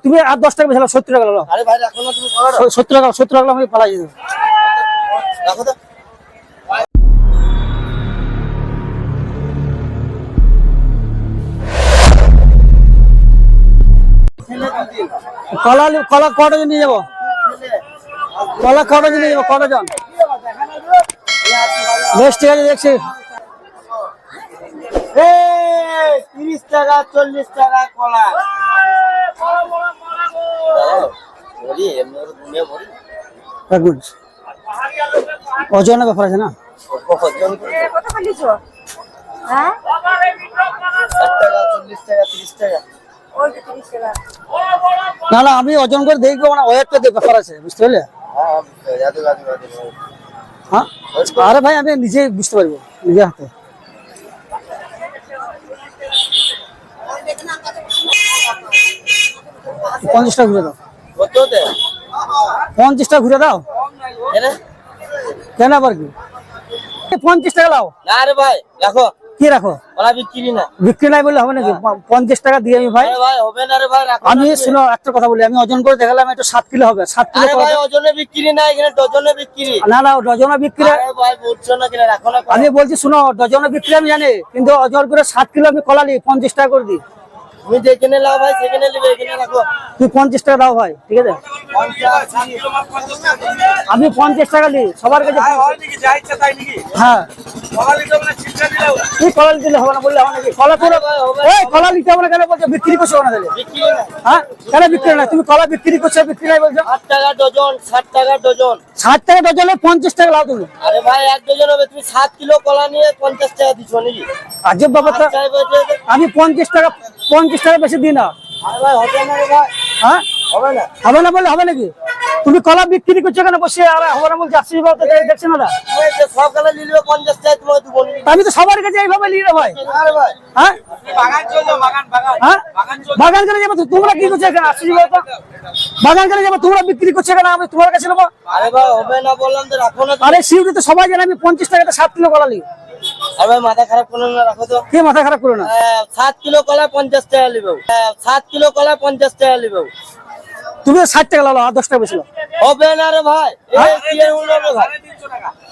তুমি আর দশ টাকা বেশি সত্তর টাকা করো সত্তর টাকা সত্তর টাকা আমি পালাই দেবো। কলা লি- কলা কটা নিয়ে যাব? কলা কটা নিয়ে যাব? কটা জন? বেশ ঠিক আছে দেখছি। তিরিশ টাকা চল্লিশ টাকা কলা বলি এমনি করে দুনিয়া ভরি এক মিনিট ওজনের ব্যাপার আছে না ওজন করে কত বলিস হ্যাঁ ষাট টাকা চল্লিশ টাকা তিরিশ টাকা ওই তো তিরিশ টাকা না না আমি ওজন করে দেখব মানে ওয়েটটা ব্যাপার আছে বুঝতে পারলে হ্যাঁ বুঝতে পারি, এত গাছ গাছ হ্যাঁ আরে ভাই আমি নিজেই বুঝতে পারব নিজের হাতে পঞ্চাশটা ঘুরে দাও কত দে পঞ্চাশটা ঘুরে দাও। কেন? আবার কি? পঞ্চাশ টাকা লাও। না রে ভাই রাখো। কি রাখো? বিক্রি না। বিক্রি নাই বলে হবে নাকি? পঞ্চাশ টাকা দিয়ে আমি ভাই হবে না রে ভাই আমি শুনো একটা কথা বলি আমি ওজন করে দেখালাম একটু সাত কিলো হবে। সাত কিলো ভাই ওজনে বিক্রি না এখানে ডজনে বিক্রি। না না ডজনে বিক্রি ভাই বুঝছ না কিনা রাখো না আমি বলছি শুনো ডজনে বিক্রি আমি জানি কিন্তু ওজন করে সাত কিলো আমি কলা নিই পঞ্চাশ টাকা করে দিই। তুমি যেখানে লাও ভাই সেখানে নেবে এখানে রাখো। তুই পঞ্চাশ টাকা দাও ভাই ঠিক আছে? আমি পঞ্চাশ টাকা নিই সবার কাছে হ্যাঁ তুই কলা দিলে। হবে না বললে হবে নাকি? কলা তোর এই কলা নিতে হবে না কেন বলছো? বিক্রি করছ না তাহলে? বিক্রি হ্যাঁ কেন বিক্রি না? তুমি কলা বিক্রি করছ বিক্রি নাই বলছো? ষাট টাকা ডজন ষাট টাকা ডজন। ষাট টাকা ডজনে পঞ্চাশ টাকা লাও তুমি। আরে ভাই এক ডজন হবে। তুমি সাত কিলো কলা নিয়ে পঞ্চাশ টাকা দিচ্ছ নাকি? আজব আচ্ছা, এটা- আমি পঞ্চাশ টাকা পঞ্চাশ টাকা বেশি দিই না। হবে না হ্যাঁ? হবে না। হবে হবে নাকি? তুমি কলা বিক্রি করছ কেন? বসে আর হবে না বলছি বাবা দেখছে না টাকা? আমি তো সবার কাছে এইভাবে নিই ভাই। হ্যাঁ? হ্যাঁ? বাগান করে যাব তোমরা কি করছ এখানে? বাবা বাগান করে যাব তোমরা বিক্রি করছ কেন? আমি তোমার কাছে নেব। আরে না তো সবাই জানে আমি পঞ্চাশ টাকাতে সাত কিলো কলা নিই। আরে ভাই মাথা খারাপ করো না রাখো তো। কে মাথা খারাপ করো না? সাত কিলো কলা পঞ্চাশ টাকা নিবে সাত কিলো কলা পঞ্চাশ টাকা নিবে তুমি ষাট টাকা লালো আর দশ টাকা বেশি হবে না রে ভাই। ভাই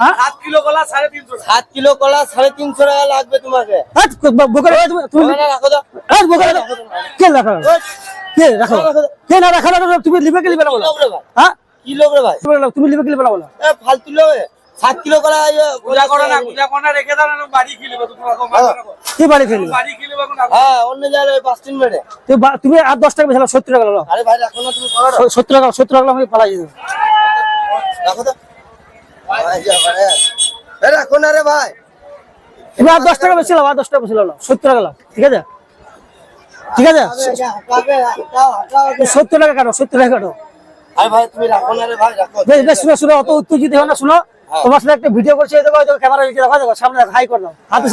হ্যাঁ? সাত কিলো কলা সাড়ে তিনশো টাকা। লাগবে তোমাকে। হ্যাঁ, হয়ে হ্যাঁ, কে রাখো? কে রাখো? কে না রাখো তুমি লিবে কে লিবে না বলো? লোক রে ভাই। হ্যাঁ? কি লোক রে ভাই। তুমি লিবে কি লিবে না বলো? ফালতু লোক। সাত কিলো কলা পূজা করে না পূজা করে না রেখে দাও না বাড়ি খেলিবে কি বাড়ি বাড়ি খেলিবে হ্যাঁ অন্য জায়গায় মেরে তুমি তুমি আর দশ টাকা বেশি সত্তর টাকা আরে ভাই রাখো না তুমি করো স- সত্তর টাকা সত্তর টাকা আমি পালাই যাব রাখো তো। ভাই, যা ভাই, এ, রাখো না রে ভাই। তুমি আর দশ টাকা বেশি লাও আর দশ টাকা বেশি লাও সত্তর টাকা লাও ঠিক আছে? ঠিক আছে। সত্তর টাকা কাটো সত্তর টাকা কাটো আরে ভাই তুমি রাখো না রে ভাই রাখো। বেশ বেশ শুনো শুনো অত উত্তেজিত হয় না শুনো। তোমার সাথে একটা ভিডিও করছি ক্যামেরা দেখো দেখো সামনে হাই করে হাতে